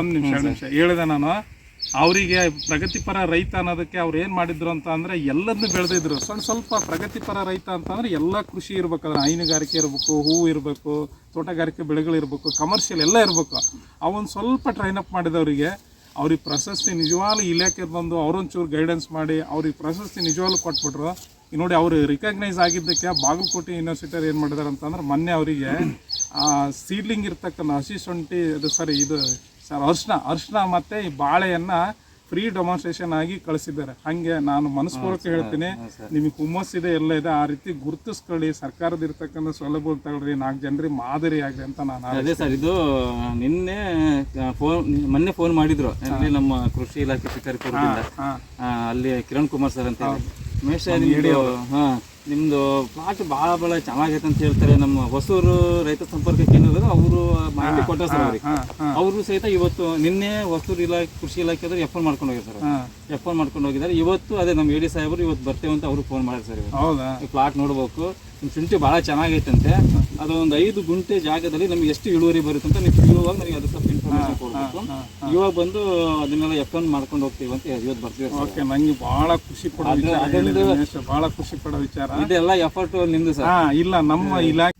A: ಒಂದು ನಿಮಿಷ. ಹೇಳಿದೆ ನಾನು. ಅವರಿಗೆ ಪ್ರಗತಿಪರ ರೈತ ಅನ್ನೋದಕ್ಕೆ ಅವ್ರು ಏನು ಮಾಡಿದ್ರು ಅಂತ ಅಂದರೆ ಎಲ್ಲದನ್ನು ಬೆಳೆದಿದ್ರು ಸಣ್ಣ ಸ್ವಲ್ಪ ಪ್ರಗತಿಪರ ರೈತ ಅಂತಂದ್ರೆ ಎಲ್ಲ ಕೃಷಿ ಇರ್ಬೇಕು ಅದ್ರ ಹೈನುಗಾರಿಕೆ ಇರಬೇಕು ಹೂವು ಇರಬೇಕು, ತೋಟಗಾರಿಕೆ ಬೆಳೆಗಳು ಇರಬೇಕು ಕಮರ್ಷಿಯಲ್ ಎಲ್ಲ ಇರಬೇಕು. ಅವೊಂದು ಸ್ವಲ್ಪ ಟ್ರೈನ್ ಅಪ್ ಮಾಡಿದವರಿಗೆ ಅವ್ರಿಗೆ ಪ್ರಶಸ್ತಿ ನಿಜವಾಗ್ಲೂ ಇಲಾಖೆ ಬಂದು ಅವ್ರೊಂಚೂರು ಗೈಡೆನ್ಸ್ ಮಾಡಿ ಅವ್ರಿಗೆ ಪ್ರಶಸ್ತಿ ನಿಜವಾಗ್ಲೂ ಕೊಟ್ಬಿಟ್ರು. ನೋಡಿ ಅವರು ರಿಕಗ್ನೈಸ್ ಆಗಿದ್ದಕ್ಕೆ ಬಾಗಲಕೋಟೆ ಯೂನಿವರ್ಸಿಟಿ ಏನು ಮಾಡಿದಾರೆ ಅಂತಂದ್ರೆ ಮೊನ್ನೆ ಅವರಿಗೆ ಸೀಡ್ಲಿಂಗ್ ಇರ್ತಕ್ಕಂಥ ಹಸಿ ಶುಂಠಿ, ಅದು ಸರಿ ಇದು ಸರ್ ಅರ್ಶನ ಅರ್ಶನ ಮತ್ತೆ ಈ ಬಾಳೆಯನ್ನು ಫ್ರೀ ಡೆಮಾನ್ಸ್ಟ್ರೇಷನ್ ಆಗಿ ಕಳಿಸಿದ್ದಾರೆ. ಹಾಗೆ ನಾನು ಮನಸ್ಪೂರ್ವಕ ಹೇಳ್ತೀನಿ ನಿಮಗೆ ಹುಮ್ಮಸ್ಸಿದೆ ಎಲ್ಲ ಇದೆ ಆ ರೀತಿ ಗುರುತಿಸ್ಕೊಳ್ಳಿ. ಸರ್ಕಾರದ ಇರ್ತಕ್ಕಂಥ ಸೌಲಭ್ಯ ತಗೊಳ್ರಿ ನಾಲ್ಕು ಜನರಿಗೆ ಮಾದರಿ ಆಗಲಿ ಅಂತ ನಾನು
B: ಅದೇ ಸರ್ ಇದು ನಿನ್ನೆ ಫೋನ್ ಮೊನ್ನೆ ಫೋನ್ ಮಾಡಿದ್ರು. ಅಲ್ಲಿ ನಮ್ಮ ಕೃಷಿ ಇಲಾಖೆ ಅಧಿಕಾರಿ ಅಲ್ಲಿ ಕಿರಣ್ ಕುಮಾರ್ ಸರ್ ಅಂತ ಹೇಳಿ. ಮೇಷ ನಿಮ್ದು ಪ್ಲಾಟ್ ಬಹಳ ಬಹಳ ಚೆನ್ನಾಗೈತೆ ಅಂತ ಹೇಳ್ತಾರೆ. ನಮ್ಮ ಹೊಸೂರು ರೈತ ಸಂಪರ್ಕ ಕೇಂದ್ರದ ಅವರು ಮಾಹಿತಿ ಕೊಟ್ಟರು ಸರ್ ಅವ್ರಿಗೆ. ಅವರು ಸಹಿತ ಇವತ್ತು ನಿನ್ನೆ ಹೊಸೂರು ಇಲಾಖೆ ಕೃಷಿ ಇಲಾಖೆ ಎಫ್ ಎನ್ ಮಾಡ್ಕೊಂಡು ಹೋಗಿದ್ದಾರೆ.
A: ಸರ್
B: ಎಫ್ ಮಾಡ್ಕೊಂಡು ಹೋಗಿದ್ದಾರೆ. ಇವತ್ತು ಅದೇ ನಮ್ಮ ಎಡಿ ಸಾಹೇಬರು ಇವತ್ತು ಬರ್ತೇವೆ ಅಂತ ಅವರು ಫೋನ್ ಮಾಡಿದ್ರು ಸರ್ ಇವತ್ತು. ಪ್ಲಾಟ್ ನೋಡ್ಬೇಕು. ನಿಮ್ ಶುಂಠಿ ಭಾಳ ಚೆನ್ನಾಗೈತಂತೆ. ಅದು ಒಂದು ಐದು ಗುಂಟೆ ಜಾಗದಲ್ಲಿ ನಮ್ಗೆ ಎಷ್ಟು ಇಳುವರಿ ಬರುತ್ತೆ ಅಂತ ನೀವು ಇಳುವಾಗ ನನಗೆ ಅದು ಸ್ವಲ್ಪ ಇನ್ಫಾರ್ಮೇಶನ್ ಕೊಡ್ಬೇಕು. ಇವಾಗ ಬಂದು ಅದನ್ನೆಲ್ಲ ಎಫ್ ಎನ್ ಮಾಡ್ಕೊಂಡು ಹೋಗ್ತೀವಿ ಅಂತ ಇವತ್ತು ಬರ್ತೀವಿ
A: ಓಕೆ ನಂಗೆ ಭಾಳ ಖುಷಿ ಪಡೋ ವಿಚಾರ. ಭಾಳ ಖುಷಿ ಪಡೋ ವಿಚಾರ.
B: ಇದೆಲ್ಲ ಎಫರ್ಟ್ ನಿಂದು ಸರ್.
A: ಇಲ್ಲ ನಮ್ಮ ಇಲಾಖೆ